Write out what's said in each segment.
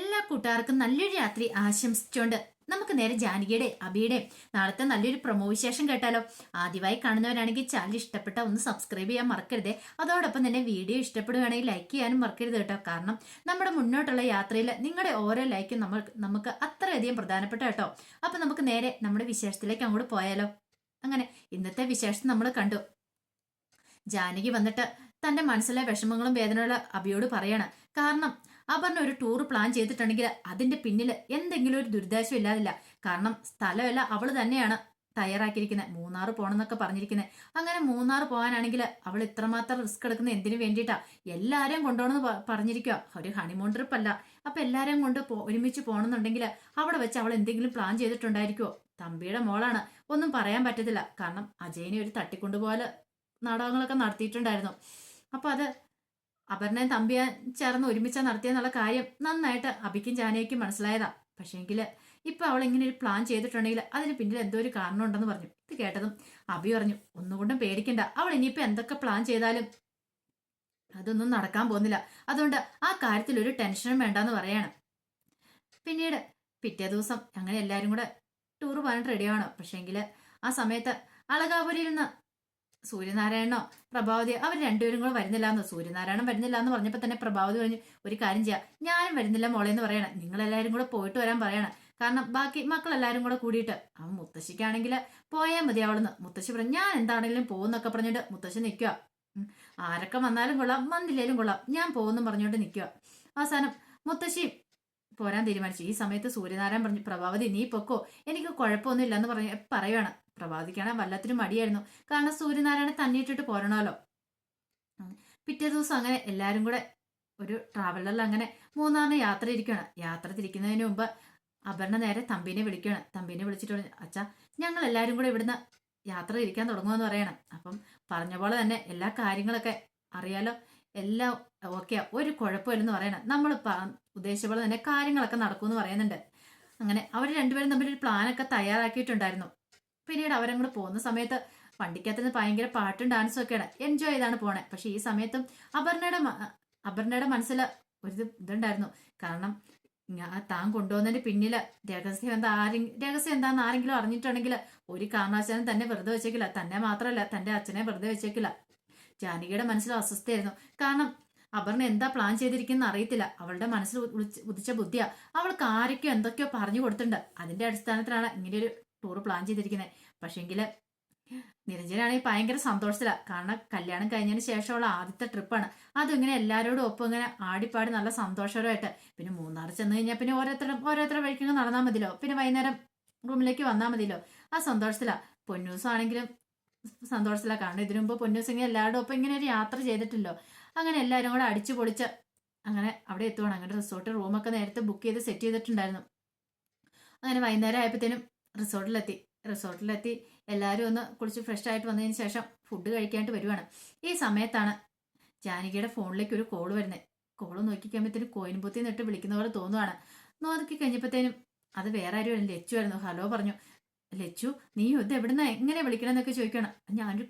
എല്ലാ കൂട്ടുകാർക്കും നല്ലൊരു രാത്രി ആശംസിച്ചുകൊണ്ട് നമുക്ക് നേരെ ജാനകിയുടെ അബിയുടെ നാളത്തെ നല്ലൊരു പ്രൊമോ വിശേഷം കേട്ടാലോ? ആദ്യമായി കാണുന്നവരാണെങ്കിൽ ചാനൽ ഇഷ്ടപ്പെട്ട ഒന്ന് സബ്സ്ക്രൈബ് ചെയ്യാൻ മറക്കരുത്. അതോടൊപ്പം തന്നെ വീഡിയോ ഇഷ്ടപ്പെടുകയാണെങ്കിൽ ലൈക്ക് ചെയ്യാനും മറക്കരുത് കേട്ടോ. കാരണം നമ്മുടെ മുന്നോട്ടുള്ള യാത്രയിൽ നിങ്ങളുടെ ഓരോ ലൈക്കും നമ്മൾ നമുക്ക് അത്രയധികം പ്രധാനപ്പെട്ട കേട്ടോ. അപ്പൊ നമുക്ക് നേരെ നമ്മുടെ വിശേഷത്തിലേക്ക് അങ്ങോട്ട് പോയാലോ? അങ്ങനെ ഇന്നത്തെ വിശേഷം നമ്മൾ കണ്ടു. ജാനകി വന്നിട്ട് തന്റെ മനസ്സിലെ വിഷമങ്ങളും വേദനകളും അബിയോട് പറയാണ്. കാരണം അപർണ ഒരു ടൂർ പ്ലാൻ ചെയ്തിട്ടുണ്ടെങ്കിൽ അതിന്റെ പിന്നിൽ എന്തെങ്കിലും ഒരു ദുരിതാശം ഇല്ലാതില്ല. കാരണം സ്ഥലമല്ല അവൾ തന്നെയാണ് തയ്യാറാക്കിയിരിക്കുന്നത്. മൂന്നാർ പോകണമെന്നൊക്കെ പറഞ്ഞിരിക്കുന്നത് അങ്ങനെ മൂന്നാർ പോകാനാണെങ്കിൽ അവൾ ഇത്രമാത്രം റിസ്ക് എടുക്കുന്ന എന്തിനു വേണ്ടിയിട്ടാ? എല്ലാരെയും കൊണ്ടുപോകണമെന്ന് പറഞ്ഞിരിക്കുക ഒരു ഹണിമൂൺ ട്രിപ്പ് അല്ല. അപ്പൊ എല്ലാവരെയും കൊണ്ട് ഒരുമിച്ച് പോകണമെന്നുണ്ടെങ്കിൽ അവിടെ വെച്ച് അവൾ എന്തെങ്കിലും പ്ലാൻ ചെയ്തിട്ടുണ്ടായിരിക്കുമോ തമ്പിയുടെ മോളാണ്. ഒന്നും പറയാൻ പറ്റത്തില്ല. കാരണം അജയനെ ഒരു തട്ടിക്കൊണ്ടുപോലെ നാടകങ്ങളൊക്കെ നടത്തിയിട്ടുണ്ടായിരുന്നു. അപ്പൊ അത് അപർണയും തമ്പിയാൻ ചേർന്ന് ഒരുമിച്ചാ നടത്തിയെന്നുള്ള കാര്യം നന്നായിട്ട് അബിക്കും ജാനയ്ക്കും മനസ്സിലായതാ. പക്ഷേങ്കിൽ ഇപ്പൊ അവൾ ഇങ്ങനെ ഒരു പ്ലാൻ ചെയ്തിട്ടുണ്ടെങ്കിൽ അതിന് പിന്നിൽ എന്തോ ഒരു കാരണം ഉണ്ടെന്ന് പറഞ്ഞു. ഇത് കേട്ടതും അബി പറഞ്ഞു ഒന്നുകൊണ്ടും പേടിക്കണ്ട. അവൾ ഇനിയിപ്പോ എന്തൊക്കെ പ്ലാൻ ചെയ്താലും അതൊന്നും നടക്കാൻ പോകുന്നില്ല. അതുകൊണ്ട് ആ കാര്യത്തിൽ ഒരു ടെൻഷനും വേണ്ടെന്ന് പറയാണ്. പിന്നീട് പിറ്റേ ദിവസം അങ്ങനെ എല്ലാവരും കൂടെ ടൂർ പോകാനായിട്ട് റെഡിയാണ് പക്ഷേങ്കിൽ ആ സമയത്ത് അളകാപുരിയിൽ നിന്ന് സൂര്യനാരായണനോ പ്രഭാവതി അവർ രണ്ടുപേരും കൂടെ വരുന്നില്ല എന്ന് സൂര്യനാരായണൻ വരുന്നില്ല എന്ന് പറഞ്ഞപ്പോൾ തന്നെ പ്രഭാവതി പറഞ്ഞു ഒരു കാര്യം ചെയ്യാം. ഞാനും വരുന്നില്ല മോളെ എന്ന് പറയണം. നിങ്ങൾ എല്ലാവരും കൂടെ പോയിട്ട് വരാൻ പറയണം. കാരണം ബാക്കി മക്കളെല്ലാരും കൂടെ കൂടിയിട്ട് അവൻ മുത്തശ്ശിക്കാണെങ്കിൽ പോയാൽ മതി അവളെന്ന്. മുത്തശ്ശി പറഞ്ഞു ഞാൻ എന്താണെങ്കിലും പോകുന്നൊക്കെ പറഞ്ഞിട്ട് മുത്തശ്ശി നിൽക്കുക ആരൊക്കെ വന്നാലും കൊള്ളാം. വന്നില്ലേലും കൊള്ളാം. ഞാൻ പോകുന്നു പറഞ്ഞുകൊണ്ട് നിൽക്കുക അവസാനം മുത്തശ്ശി പോരാൻ തീരുമാനിച്ചു. ഈ സമയത്ത് സൂര്യനാരായണൻ പറഞ്ഞു പ്രഭാവതി നീ പൊക്കോ. എനിക്ക് കുഴപ്പമൊന്നുമില്ല എന്ന് പറഞ്ഞു പറയുവാണ്. പ്രഭാവതിക്കാണെങ്കിൽ വല്ലത്തിനും മടിയായിരുന്നു. കാരണം സൂര്യനാരായണ തന്നിട്ടിട്ട് പോരണമല്ലോ. പിറ്റേ ദിവസം അങ്ങനെ എല്ലാരും കൂടെ ഒരു ട്രാവലറിൽ അങ്ങനെ മൂന്നാറിന് യാത്ര ഇരിക്കുകയാണ് യാത്ര തിരിക്കുന്നതിന് മുമ്പ് അപർണ നേരെ തമ്പീനെ വിളിക്കുകയാണ് തമ്പീനെ വിളിച്ചിട്ട് പറഞ്ഞു അച്ഛാ ഞങ്ങൾ എല്ലാരും കൂടെ ഇവിടുന്ന് യാത്ര ഇരിക്കാൻ തുടങ്ങുമെന്ന് പറയണം. അപ്പം പറഞ്ഞ പോലെ തന്നെ എല്ലാ കാര്യങ്ങളൊക്കെ അറിയാലോ. എല്ലാം ഓക്കെയാ. ഒരു കുഴപ്പമില്ലെന്ന് പറയണം. നമ്മൾ ഉദ്ദേശിച്ച പോലെ തന്നെ കാര്യങ്ങളൊക്കെ നടക്കുമെന്ന് പറയുന്നുണ്ട്. അങ്ങനെ അവർ രണ്ടുപേരും തമ്മിൽ ഒരു പ്ലാനൊക്കെ തയ്യാറാക്കിയിട്ടുണ്ടായിരുന്നു. പിന്നീട് അവരങ്ങോട്ട് പോകുന്ന സമയത്ത് വണ്ടിക്കകത്തുനിന്ന് ഭയങ്കര പാട്ടും ഡാൻസും ഒക്കെയാണ്. എൻജോയ് ചെയ്താണ് പോണേ. പക്ഷെ ഈ സമയത്തും അപർണയുടെ അപർണയുടെ മനസ്സിൽ ഒരു ഇത് ഇതുണ്ടായിരുന്നു. കാരണം താൻ കൊണ്ടുവന്നതിന്റെ പിന്നിൽ രഹസ്യം എന്താ ആരെ രഹസ്യം എന്താന്ന് ആരെങ്കിലും അറിഞ്ഞിട്ടുണ്ടെങ്കിൽ ഒരു കാരണവശാലും തന്നെ വെറുതെ വെച്ചേക്കില്ല. തന്നെ മാത്രമല്ല തന്റെ അച്ഛനെ വെറുതെ വെച്ചേക്കില്ല. ജാനകിയുടെ മനസ്സിൽ അസ്വസ്ഥയായിരുന്നു. കാരണം അപർണ എന്താ പ്ലാൻ ചെയ്തിരിക്കുന്ന അറിയത്തില്ല. അവളുടെ മനസ്സിൽ ഉദിച്ച- ബുദ്ധിയാ. അവൾക്ക് ആരൊക്കെയോ എന്തൊക്കെയോ പറഞ്ഞു കൊടുത്തിട്ടുണ്ട്. അതിന്റെ അടിസ്ഥാനത്തിലാണ് ഇങ്ങനെയൊരു ടൂർ പ്ലാൻ ചെയ്തിരിക്കുന്നത് പക്ഷേങ്കിൽ നിരഞ്ജനാണെങ്കിൽ ഭയങ്കര സന്തോഷത്തിലാണ് കാരണം കല്യാണം കഴിഞ്ഞതിന് ശേഷമുള്ള ആദ്യത്തെ ട്രിപ്പാണ് അതും ഇങ്ങനെ എല്ലാവരോടും ഒപ്പം ഇങ്ങനെ ആടിപ്പാടി നല്ല സന്തോഷകരമായിട്ട്. പിന്നെ മൂന്നാർ ചെന്ന് കഴിഞ്ഞാൽ പിന്നെ ഓരോരുത്തരും ഓരോരുത്തരുടെ വഴിക്കങ്ങ് നടന്നാൽ മതിയല്ലോ പിന്നെ വൈകുന്നേരം റൂമിലേക്ക് വന്നാൽ മതിയല്ലോ ആ സന്തോഷത്തിലാണ് പൊന്നൂസ് ആണെങ്കിലും സന്തോഷത്തിലാണ് കാരണം ഇതിനു മുമ്പ് പൊന്നൂസ് ഇങ്ങനെ എല്ലാവരുടെ ഒപ്പം ഇങ്ങനെ ഒരു യാത്ര ചെയ്തിട്ടില്ലോ. അങ്ങനെ എല്ലാവരും കൂടെ അടിച്ചു പൊളിച്ച് അങ്ങനെ അവിടെ എത്തുവാണ്. അങ്ങനെ റിസോർട്ട് റൂമൊക്കെ നേരത്തെ ബുക്ക് ചെയ്ത് സെറ്റ് ചെയ്തിട്ടുണ്ടായിരുന്നു. അങ്ങനെ വൈകുന്നേരം ആയപ്പോഴത്തേനും റിസോർട്ടിലെത്തി. റിസോർട്ടിലെത്തി. എല്ലാവരും ഒന്ന് കുളിച്ച് ഫ്രഷ് ആയിട്ട് വന്നതിന് ശേഷം ഫുഡ് കഴിക്കാനായിട്ട് വരുവാണ്. ഈ സമയത്താണ് ജാനകിയുടെ ഫോണിലേക്ക് ഒരു കോൾ വരുന്നത് കോൾ നോക്കിക്കഴിയുമ്പോഴത്തേനും കോയിൻപൂത്തിൽ നിട്ട് വിളിക്കുന്ന പോലെ തോന്നുവാണ്. നോക്കി കഴിഞ്ഞപ്പോഴത്തേനും അത് വേറെ ആരും ലച്ചു ആയിരുന്നു. ഹലോ പറഞ്ഞു. ലച്ചു നീ ഇത് എവിടുന്ന? എങ്ങനെ വിളിക്കണമെന്നൊക്കെ ചോദിക്കണം. ഞാനൊരു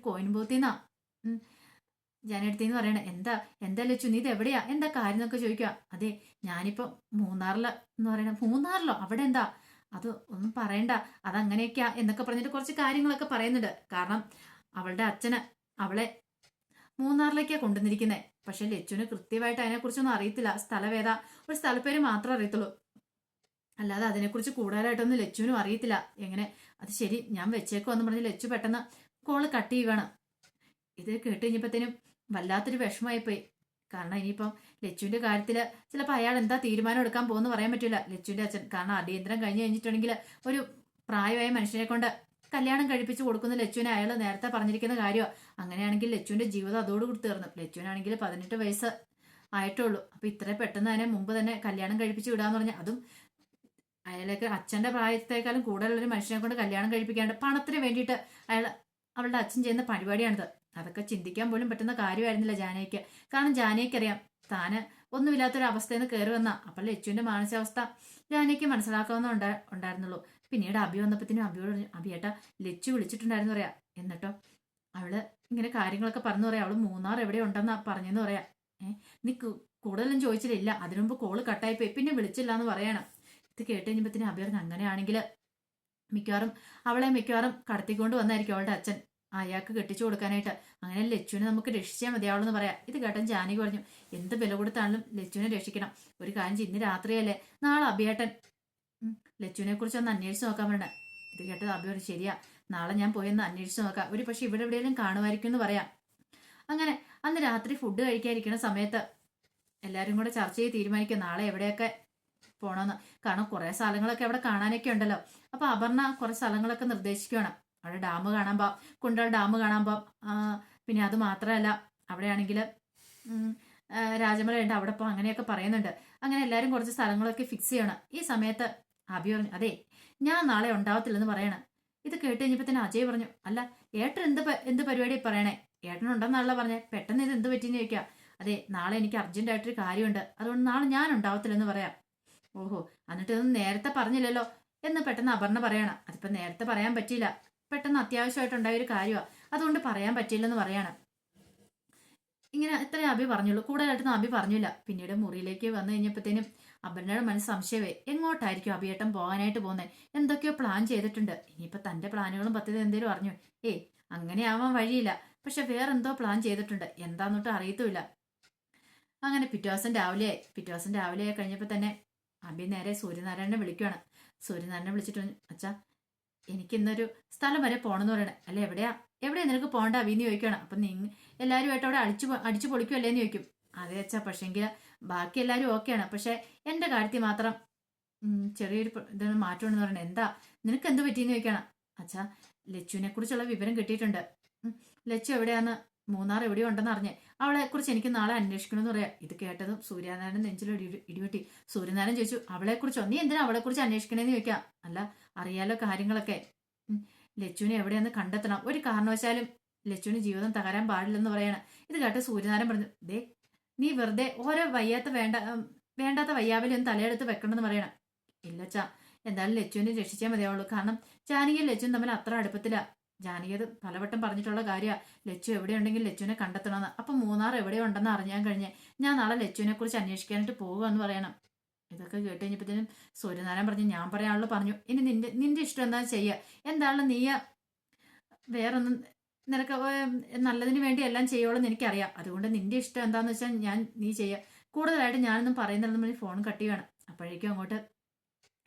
ഞാൻ ജാനടുത്തേന്ന് പറയണേ. എന്താ? എന്താ ലച്ചു? നീ ഇത് എവിടെയാ? എന്താ കാര്യം എന്നൊക്കെ ചോദിക്കുക അതെ ഞാനിപ്പോ മൂന്നാറിൽ എന്ന് പറയണ. മൂന്നാറിലോ? അവിടെ എന്താ അത് ഒന്നും പറയണ്ട. അതങ്ങനെയൊക്കെയാ എന്നൊക്കെ പറഞ്ഞിട്ട് കുറച്ച് കാര്യങ്ങളൊക്കെ പറയുന്നുണ്ട്. കാരണം അവളുടെ അച്ഛന് അവളെ മൂന്നാറിലേക്കാ കൊണ്ടുവന്നിരിക്കുന്നത് പക്ഷെ ലച്ചുവിന് കൃത്യമായിട്ട് അതിനെക്കുറിച്ചൊന്നും അറിയത്തില്ല. സ്ഥലവേദ ഒരു സ്ഥലപ്പേര് മാത്രമേ അറിയത്തുള്ളൂ. അല്ലാതെ അതിനെക്കുറിച്ച് കൂടുതലായിട്ടൊന്നും ലച്ചുവിനും അറിയത്തില്ല. എങ്ങനെ? അത് ശരി ഞാൻ വെച്ചേക്കോ എന്ന് പറഞ്ഞ് ലച്ചു പെട്ടെന്ന് കോൾ കട്ട് ചെയ്യുകയാണ് ഇത് കേട്ട് കഴിഞ്ഞപ്പോഴത്തേനും വല്ലാത്തൊരു വിഷമമായി പോയി കാരണം ഇനിയിപ്പം ലച്ചുവിന്റെ കാര്യത്തിൽ ചിലപ്പോൾ അയാൾ എന്താ തീരുമാനം എടുക്കാൻ പോകുന്നു പറയാൻ പറ്റില്ല. ലച്ചുവിന്റെ അച്ഛൻ കാരണം അടിയന്തരം കഴിഞ്ഞ് കഴിഞ്ഞിട്ടുണ്ടെങ്കിൽ ഒരു പ്രായമായ മനുഷ്യനെ കൊണ്ട് കല്യാണം കഴിപ്പിച്ച് കൊടുക്കുന്ന ലച്ചുവിനെ അയാൾ നേരത്തെ പറഞ്ഞിരിക്കുന്ന കാര്യമോ അങ്ങനെയാണെങ്കിൽ ലച്ചുവിന്റെ ജീവിതം അതോടുകൂടി തീർന്നു. ലച്ചുവിനാണെങ്കിൽ പതിനെട്ട് വയസ്സ് ആയിട്ടുള്ളൂ. അപ്പൊ ഇത്ര പെട്ടെന്ന് തന്നെ മുമ്പ് തന്നെ കല്യാണം കഴിപ്പിച്ച് വിടാന്ന് പറഞ്ഞ അതും അയാളേക്ക് അച്ഛന്റെ പ്രായത്തെക്കാളും കൂടുതലുള്ള ഒരു മനുഷ്യനെ കൊണ്ട് കല്യാണം കഴിപ്പിക്കാണ്ട് പണത്തിന് വേണ്ടിയിട്ട് അയാൾ അവളുടെ അച്ഛൻ ചെയ്യുന്ന പരിപാടിയാണിത്. അതൊക്കെ ചിന്തിക്കാൻ പോലും പറ്റുന്ന കാര്യമായിരുന്നില്ല ജാനയ്ക്ക് കാരണം ജാനയ്ക്ക് അറിയാം താന് ഒന്നുമില്ലാത്തൊരു അവസ്ഥയിൽ നിന്ന് കയറി വന്ന. അപ്പോൾ ലച്ചുവിന്റെ മാനസികാവസ്ഥ ജാനയ്ക്ക് മനസ്സിലാക്കാവുന്ന ഉണ്ടാ ഉണ്ടായിരുന്നുള്ളൂ. പിന്നീട് അബി വന്നപ്പത്തിനും അഭിയോട് പറഞ്ഞു അഭിയേട്ട ലച്ചു വിളിച്ചിട്ടുണ്ടായിരുന്നു പറയാ. എന്നിട്ടോ അവൾ ഇങ്ങനെ കാര്യങ്ങളൊക്കെ പറഞ്ഞു പറയാം. അവൾ മൂന്നാർ എവിടെ ഉണ്ടെന്നാ പറഞ്ഞെന്ന് പറയാ. ഏഹ് നീ കൂടുതലും ചോദിച്ചില്ല ഇല്ല അതിനു മുമ്പ് കോൾ കട്ടായിപ്പോയി. പിന്നെ വിളിച്ചില്ല എന്ന് പറയണം. ഇത് കേട്ട് കഴിഞ്ഞപ്പത്തിന് അഭി പറഞ്ഞു അങ്ങനെയാണെങ്കിൽ മിക്കവാറും അവളെ മിക്കവാറും കടത്തിക്കൊണ്ട് വന്നായിരിക്കും അവളുടെ അച്ഛൻ. അയാൾക്ക് കെട്ടിച്ചു കൊടുക്കാനായിട്ട്. അങ്ങനെ ലച്ചുവിനെ നമുക്ക് രക്ഷിച്ചാൽ മതിയാവുള്ളൂ പറയാം. ഇത് കേട്ടൻ ജാനകി പറഞ്ഞു എന്ത് വില കൊടുത്താണെങ്കിലും ലച്ചുവിനെ രക്ഷിക്കണം. ഒരു കാര്യം ഇന്ന് രാത്രിയല്ലേ? നാളെ അഭിയേട്ടൻ. ലച്ചുവിനെ കുറിച്ച് ഒന്ന് അന്വേഷിച്ച് നോക്കാൻ വേണ്ട ഇത് കേട്ടത് അഭി പറഞ്ഞു ശരിയാ നാളെ ഞാൻ പോയി ഒന്ന് അന്വേഷിച്ച് നോക്കാം. ഒരു പക്ഷെ ഇവിടെ എവിടെയെങ്കിലും കാണുമായിരിക്കും എന്ന് പറയാം. അങ്ങനെ അന്ന് രാത്രി ഫുഡ് കഴിക്കാതിരിക്കുന്ന സമയത്ത് എല്ലാവരും കൂടെ ചർച്ച ചെയ്ത് തീരുമാനിക്കും നാളെ എവിടെയൊക്കെ പോകണമെന്ന് കാരണം കുറേ സ്ഥലങ്ങളൊക്കെ അവിടെ കാണാനൊക്കെ ഉണ്ടല്ലോ. അപ്പോൾ അപർണ കുറേ സ്ഥലങ്ങളൊക്കെ നിർദ്ദേശിക്കുകയാണ് അവിടെ ഡാം കാണാൻ പോവാം കുണ്ടൽ ഡാം കാണാൻ പോവാം പിന്നെ അത് മാത്രമല്ല അവിടെയാണെങ്കിൽ രാജമല ഉണ്ട് അവിടെ പോ അങ്ങനെയൊക്കെ പറയുന്നുണ്ട്. അങ്ങനെ എല്ലാവരും കുറച്ച് സ്ഥലങ്ങളൊക്കെ ഫിക്സ് ചെയ്യണം. ഈ സമയത്ത് അഭി പറഞ്ഞു അതെ ഞാൻ നാളെ ഉണ്ടാവത്തില്ലെന്ന് പറയണം. ഇത് കേട്ട് കഴിഞ്ഞപ്പോൾ തന്നെ അജയ് പറഞ്ഞു അല്ല ഏട്ടൻ എന്ത് എന്ത് പരിപാടി പറയണേ? ഏട്ടൻ ഉണ്ടെന്നാണല്ലോ പറഞ്ഞേ. പെട്ടെന്ന് ഇത് എന്ത് പറ്റിയെന്ന് ചോദിക്കാം. അതെ നാളെ എനിക്ക് അർജന്റായിട്ടൊരു കാര്യമുണ്ട്. അതുകൊണ്ട് നാളെ ഞാൻ ഉണ്ടാവത്തില്ലെന്ന് പറയാം. ഓഹോ എന്നിട്ട് ഇതൊന്നും നേരത്തെ പറഞ്ഞില്ലല്ലോ? എന്ന് പെട്ടെന്ന് അപർണ പറയണം. അതിപ്പോൾ നേരത്തെ പറയാൻ പറ്റിയില്ല. പെട്ടെന്ന് അത്യാവശ്യമായിട്ടുണ്ടായ ഒരു കാര്യമാണ് അതുകൊണ്ട് പറയാൻ പറ്റിയില്ലെന്ന് പറയാണ്. ഇങ്ങനെ ഇത്രയും അഭി പറഞ്ഞുള്ളൂ. കൂടുതലായിട്ടൊന്നും അഭി പറഞ്ഞില്ല. പിന്നീട് മുറിയിലേക്ക് വന്നു കഴിഞ്ഞപ്പോഴത്തേനും അപർണയുടെ മനസ്സ് സംശയമേ എങ്ങോട്ടായിരിക്കും അഭിയേട്ടൻ പോകാനായിട്ട് പോകുന്നത് എന്തൊക്കെയോ പ്ലാൻ ചെയ്തിട്ടുണ്ട്. ഇനിയിപ്പോൾ തന്റെ പ്ലാനുകളും പദ്ധതി എന്തേലും അറിഞ്ഞു. ഏ അങ്ങനെ ആവാൻ വഴിയില്ല. പക്ഷെ വേറെന്തോ പ്ലാൻ ചെയ്തിട്ടുണ്ട്. എന്താന്നിട്ട് അറിയത്തുമില്ല. അങ്ങനെ പിറ്റേ ദിവസം രാവിലെ പിറ്റേ ദിവസം രാവിലെ കഴിഞ്ഞപ്പോൾ തന്നെ അഭി നേരെ സൂര്യനാരായണനെ വിളിക്കുകയാണ് സൂര്യനാരായണനെ വിളിച്ചിട്ട് അച്ഛാ എനിക്ക് ഇന്നൊരു സ്ഥലം വരെ പോകണമെന്ന് പറയണേ. അല്ലെ എവിടെയാ? എവിടെയാ നിനക്ക് പോകണ്ട? അവീന്ന് ചോദിക്കണം അപ്പൊ നിങ്ങൾ എല്ലാവരുമായിട്ട് അവിടെ അടിച്ചു അടിച്ചു പൊളിക്കുമല്ലേ എന്ന് ചോദിക്കും. അതെ അച്ഛാ പക്ഷെങ്കിൽ ബാക്കി എല്ലാവരും ഓക്കെയാണ്. പക്ഷെ എന്റെ കാര്യത്തിൽ മാത്രം ചെറിയൊരു ഇതാണ് ഇത് മാറ്റമുണ്ടെന്ന് പറയണേ. എന്താ? നിനക്ക് എന്ത് പറ്റിയെന്ന് ചോദിക്കണം അച്ഛാ ലച്ചുവിനെ കുറിച്ചുള്ള വിവരം കിട്ടിയിട്ടുണ്ട്. ലച്ചു എവിടെയാന്ന്? മൂന്നാർ എവിടെയോ ഉണ്ടെന്ന് അറിഞ്ഞ്. അവളെ കുറിച്ച് എനിക്ക് നാളെ അന്വേഷിക്കണമെന്ന് പറയാം. ഇത് കേട്ടതും സൂര്യനാരായണൻ നെഞ്ചിൽ ഇടി ഇടിവെട്ടി. സൂര്യനാരായണൻ ചോദിച്ചു അവളെ കുറിച്ച്? നീ എന്തിനാ അവളെ കുറിച്ച് അന്വേഷിക്കണേന്ന് ചോദിക്കാം? അല്ല അറിയാലോ കാര്യങ്ങളൊക്കെ. ലച്ചുവിനെ എവിടെയെന്ന് കണ്ടെത്തണം. ഒരു കാരണവശാലും ലച്ചുവിന് ജീവിതം തകരാൻ പാടില്ലെന്ന് പറയണം. ഇത് കേട്ട് സൂര്യനാരായണൻ പറഞ്ഞു ദേ നീ വെറുതെ ഓരോ വയ്യാത്ത വേണ്ട വേണ്ടാത്ത വയ്യാവിലൊന്നും തലയെടുത്ത് വെക്കണമെന്ന് പറയണം. ഇല്ലച്ചാ എന്തായാലും ലച്ചുവിനെ രക്ഷിച്ചാൽ മതിയാവുള്ളൂ. കാരണം ജാനകിയും ലച്ചുവും തമ്മിൽ അത്ര അടുപ്പത്തില്ല ജാനകി അത് പലവട്ടം പറഞ്ഞിട്ടുള്ള കാര്യമാണ് ലച്ചു എവിടെയുണ്ടെങ്കിൽ ലച്ചുവിനെ കണ്ടെത്തണമെന്ന്. അപ്പൊ മൂന്നാർ എവിടെ ഉണ്ടെന്ന് അറിയാൻ കഴിഞ്ഞ് ഞാൻ നാളെ ലച്ചുവിനെ കുറിച്ച് അന്വേഷിക്കാനായിട്ട് പോകുമെന്ന് പറയണം. ഇതൊക്കെ കേട്ട് കഴിഞ്ഞപ്പോഴത്തേനും സൂര്യനാരായണൻ പറഞ്ഞു ഞാൻ പറയാനുള്ളൂ പറഞ്ഞു. ഇനി നിന്റെ നിന്റെ ഇഷ്ടം എന്താ ചെയ്യുക എന്താണ് നീ വേറൊന്നും നിനക്ക് നല്ലതിന് വേണ്ടി എല്ലാം ചെയ്യുള്ളൂ എനിക്കറിയാം. അതുകൊണ്ട് നിന്റെ ഇഷ്ടം എന്താണെന്ന് വെച്ചാൽ ഞാൻ നീ ചെയ്യുക കൂടുതലായിട്ട് ഞാനൊന്നും പറയുന്നില്ലെന്ന് ഫോൺ കട്ട് ചെയ്യണം അപ്പോഴേക്കും അങ്ങോട്ട്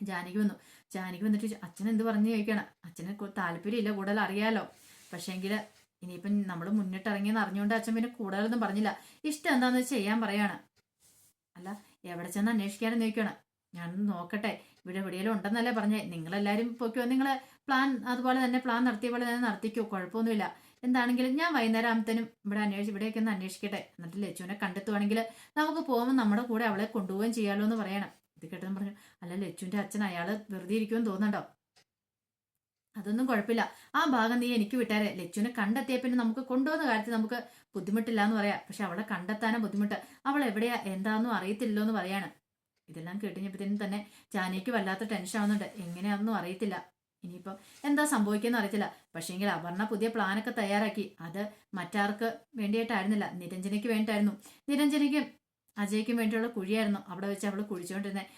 ജാനകി വന്നു. ജാനകി വന്നിട്ട് അച്ഛൻ എന്ത് പറഞ്ഞു ചോദിക്കണം? അച്ഛന് താല്പര്യമില്ല കൂടുതൽ അറിയാലോ. പക്ഷേങ്കിൽ ഇനിയിപ്പം നമ്മൾ മുന്നിട്ടിറങ്ങിയെന്ന് അറിഞ്ഞുകൊണ്ട് അച്ഛൻ പിന്നെ കൂടുതലൊന്നും പറഞ്ഞില്ല. ഇഷ്ടം എന്താന്ന് വെച്ചാൽ ചെയ്യാൻ പറയാണ്. അല്ല എവിടെ ചെന്ന് അന്വേഷിക്കാനെന്ന് ചോദിക്കണം. ഞാൻ നോക്കട്ടെ ഇവിടെ എവിടെയെങ്കിലും ഉണ്ടെന്നല്ലേ പറഞ്ഞേ. നിങ്ങളെല്ലാവരും പൊയ്ക്കോ. നിങ്ങൾ പ്ലാൻ അതുപോലെ തന്നെ പ്ലാൻ നടത്തിയ പോലെ തന്നെ നടത്തിക്കോ. കുഴപ്പമൊന്നുമില്ല. എന്താണെങ്കിലും ഞാൻ വൈകുന്നേരം ആകുമ്പത്തേനും ഇവിടെ അന്വേഷിച്ച് ഇവിടെയൊക്കെ ഒന്ന് അന്വേഷിക്കട്ടെ. എന്നിട്ട് ലച്ചുവിനെ കണ്ടെത്തുവാണെങ്കിൽ നമുക്ക് പോകുമ്പോൾ നമ്മുടെ കൂടെ അവളെ കൊണ്ടുപോവുകയും ചെയ്യാമല്ലോ എന്ന് പറയണം. ഇത് കേട്ടെന്ന് പറഞ്ഞു അല്ല ലച്ചുവിന്റെ അച്ഛൻ അയാൾ വെറുതെ ഇരിക്കുമെന്ന് തോന്നുന്നുണ്ടോ? അതൊന്നും കുഴപ്പമില്ല. ആ ഭാഗം നീ എനിക്ക് വിട്ടാരെ. ലച്ചുവിനെ കണ്ടെത്തിയ പിന്നെ നമുക്ക് കൊണ്ടുപോകുന്ന കാര്യത്തിൽ നമുക്ക് ബുദ്ധിമുട്ടില്ല എന്ന് പറയാം. പക്ഷെ അവളെ കണ്ടെത്താനാ ബുദ്ധിമുട്ട്. അവൾ എവിടെയാ എന്താണെന്നും അറിയത്തില്ലോ എന്ന് പറയാണ്. ഇതെല്ലാം കേട്ടുകഴിഞ്ഞപ്പോഴത്തേനും തന്നെ ജാനിക്ക് വല്ലാത്ത ടെൻഷൻ ആവുന്നുണ്ട്. എങ്ങനെയാണെന്നും അറിയത്തില്ല. ഇനിയിപ്പം എന്താ സംഭവിക്കുന്ന അറിയത്തില്ല. പക്ഷേങ്കിൽ അപർണ പുതിയ പ്ലാനൊക്കെ തയ്യാറാക്കി. അത് മറ്റാർക്ക് വേണ്ടിയിട്ടായിരുന്നില്ല നിരഞ്ജനയ്ക്ക് വേണ്ടിയിട്ടായിരുന്നു. നിരഞ്ജനയ്ക്കും അജയ്ക്കും വേണ്ടിയുള്ള കുഴിയായിരുന്നു അവിടെ വെച്ച് അവൾ കുഴിച്ചുകൊണ്ടിരുന്നത്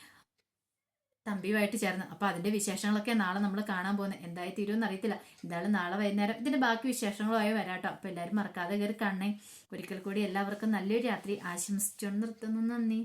തമ്പിയുമായിട്ട് ചേർന്ന്. അപ്പൊ അതിന്റെ വിശേഷങ്ങളൊക്കെ നാളെ നമ്മൾ കാണാൻ പോകുന്നത് എന്തായി തീരുമെന്ന് അറിയത്തില്ല. എന്തായാലും നാളെ വൈകുന്നേരം ഇതിന്റെ ബാക്കി വിശേഷങ്ങളുമായി വരാട്ടോ. അപ്പൊ എല്ലാവരും മറക്കാതെ കയറി കാണണേ. ഒരിക്കൽ കൂടി എല്ലാവർക്കും നല്ലൊരു രാത്രി ആശംസിച്ചുകൊണ്ട് നിർത്തുന്നു. നന്ദി.